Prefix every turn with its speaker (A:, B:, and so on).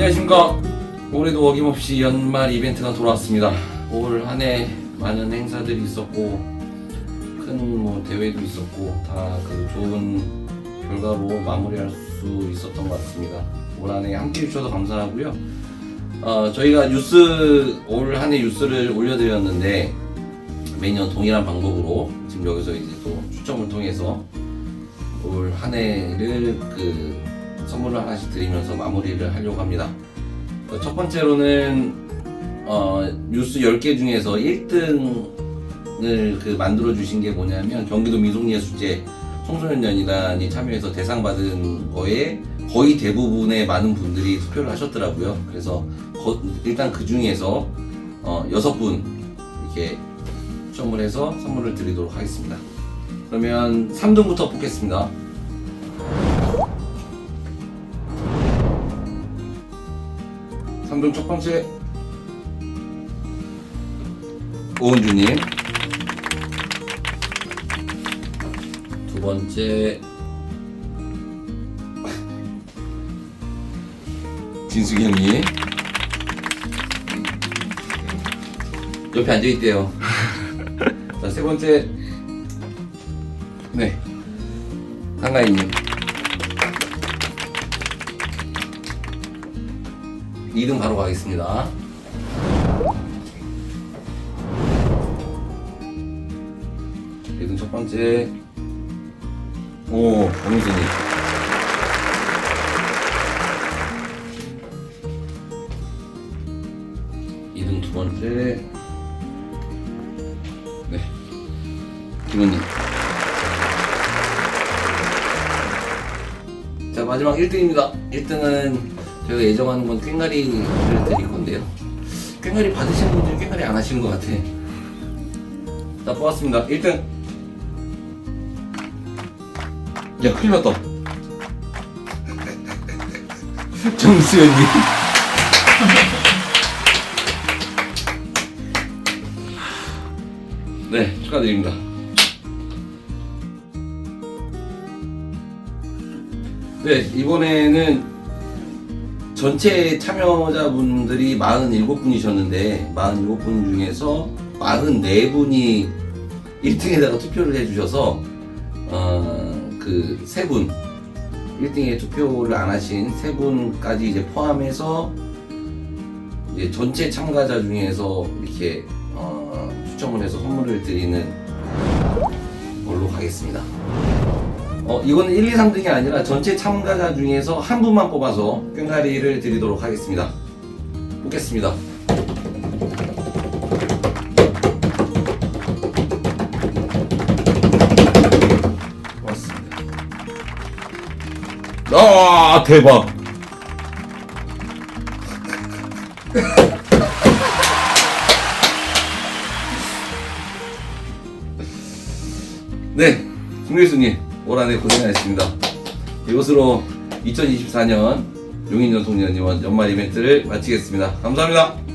A: 안녕하십니까. 올해도 어김없이 연말 이벤트가 돌아왔습니다. 올 한 해 많은 행사들이 있었고, 큰 뭐 대회도 있었고, 다 그 좋은 결과로 마무리할 수 있었던 것 같습니다. 올 한 해 함께 해주셔서 감사하고요. 어, 저희가 뉴스, 올 한 해 뉴스를 올려드렸는데, 매년 동일한 방법으로 지금 여기서 이제 또 추첨을 통해서 올 한 해를 그 선물을 하나씩 드리면서 마무리를 하려고 합니다. 어, 첫 번째로는 어, 뉴스 10개 중에서 1등을 그 만들어 주신 게 뭐냐면 경기도 미송예술제 청소년 연희단이 참여해서 대상 받은 거에 거의 대부분의 많은 분들이 투표를 하셨더라고요. 그래서 거- 일단 그 중에서 어, 6분 이렇게 추첨을 해서 선물을 드리도록 하겠습니다. 그러면 3등부터 뽑겠습니다. 3등 첫 번째. 오은주님. 두 번째. 진숙이 형님 옆에 앉아 있대요. 자 세 번째. 네. 한가인님 2등 바로 가겠습니다. 2등 첫 번째. 오 강민수님 이등 두 번째. 네. 김원님 자 마지막 1등입니다. 1등은 저희가 예정하는 건 꽹가리를 드릴 건데요. 꽹가리 받으시는 분들이 꽹가리 안 하시는 것 같아. 자 뽑았습니다. 1등. 야 큰일 났다. 정수현님. 네 축하드립니다. 네 이번에는 전체 참여자분들이 47분이셨는데 47분 중에서 44분이 1등에다가 투표를 해주셔서 어, 그세 분 1등에 투표를 안 하신 세 분까지 이제 포함해서 이제 전체 참가자 중에서 이렇게 어, 추첨을 해서 선물을 드리는 걸로 가겠습니다. 어, 이거는 1, 2, 3등이 아니라 전체 참가자 중에서 한 분만 뽑아서 꽹가리를 드리도록 하겠습니다. 뽑겠습니다. 고맙습니다. 아, 대박! 네, 김일수님 올 한해 고생하셨습니다. 이것으로 2024년 용인전통연의원 연말 이벤트를 마치겠습니다. 감사합니다.